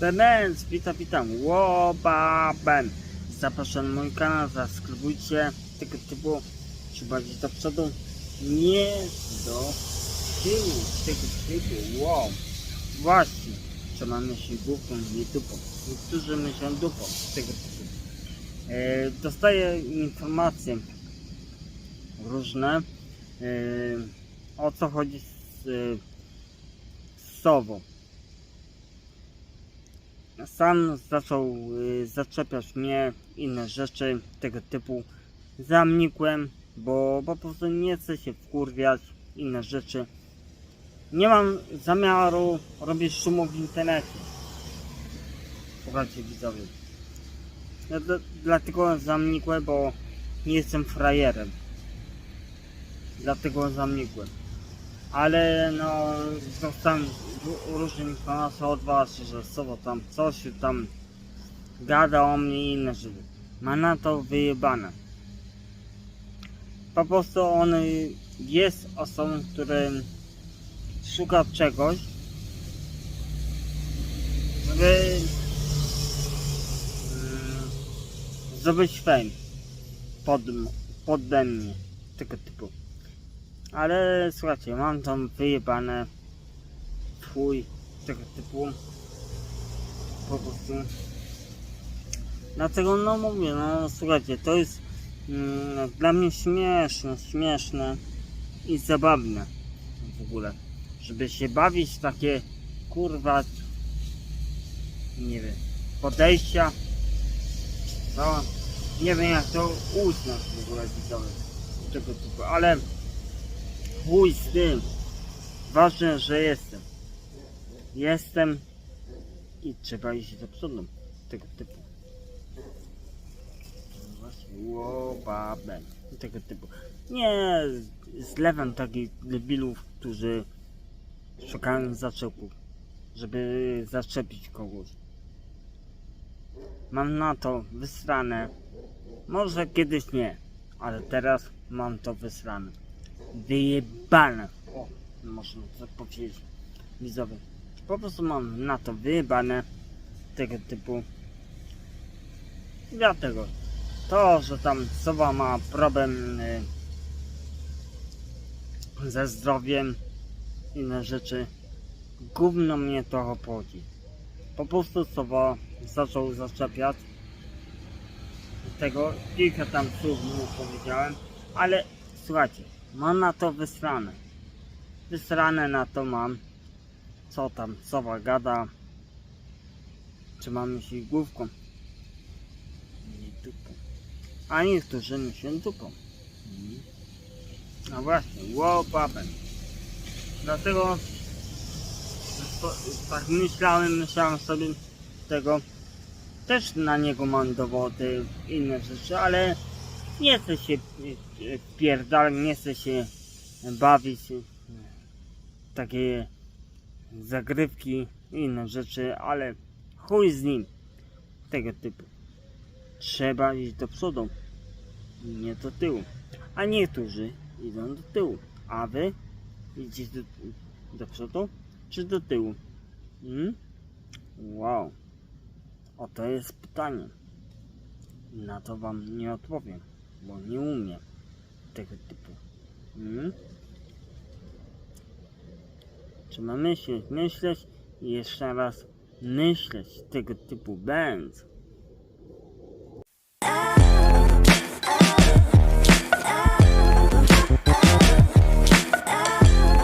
Bęc, witam, witam, Łobaben. Zapraszam na mój kanał, zasubskrybujcie tego typu, trzeba iść do przodu, nie do tyłu, tego typu, wow. Właśnie, trzeba myśleć główką, nie dupą. Niektórzy myślą dupą, tego typu. E, dostaję informacje różne, e, o co chodzi z, e, z Sową sam zaczął y, zaczepiać mnie inne rzeczy tego typu. Zamnikłem, bo po prostu nie chcę się wkurwiać, inne rzeczy. Nie mam zamiaru robić szumu w internecie. Słuchajcie widzowie. Ja d- dlatego zamnikłem, bo nie jestem frajerem. Dlatego zamnikłem. Ale no, dostałem ró- różne informacje od was, że Sowo tam coś tam gada o mnie i inne rzeczy. Ma na to wyjebane. Po prostu on jest osobą, która szuka czegoś, żeby mm, zdobyć fame pod, pode mnie, tego typu. Ale słuchajcie, mam tam wyjebane twój tego typu. Po prostu. Dlatego no mówię, no słuchajcie, to jest mm, dla mnie śmieszne, śmieszne i zabawne w ogóle, żeby się bawić takie kurwa nie wiem, podejścia no, nie wiem jak to uznać w ogóle widzowie tego typu, ale chuj z tym. Ważne, że jestem. Jestem i trzeba iść do przodu. Tego typu. Łobabem. Tego typu. Nie zlewam takich debilów, którzy szukają zaczepów, żeby zaczepić kogoś. Mam na to wysrane. Może kiedyś nie, ale teraz mam to wysrane wyjebane. O, można tak powiedzieć widzowie. Po prostu mam na to wyjebane tego typu. Dlatego to, że tam sowa ma problem y, ze zdrowiem, inne rzeczy, gówno mnie to obchodzi. Po prostu sowa zaczął zaczepiać tego, kilka tam słów mu powiedziałem, ale słuchajcie, Mam na to wysrane. Wysrane na to mam. Co tam, sowa gada. Czy mam myśli główką? Nie dupą. A niektórzy myślą dupą. No właśnie, łopapem. Dlatego tak myślałem, myślałem sobie tego. Też na niego mam dowody, inne rzeczy, ale nie chcę się pierdalać, nie chcę się bawić w takie zagrywki i inne rzeczy, ale chuj z nim tego typu. Trzeba iść do przodu, nie do tyłu. A niektórzy idą do tyłu. A wy idziecie do, do przodu czy do tyłu? Hmm? Wow. Oto jest pytanie. Na to wam nie odpowiem bo nie umiem tego typu. Hmm? Trzeba myśleć, myśleć i jeszcze raz myśleć tego typu bęc.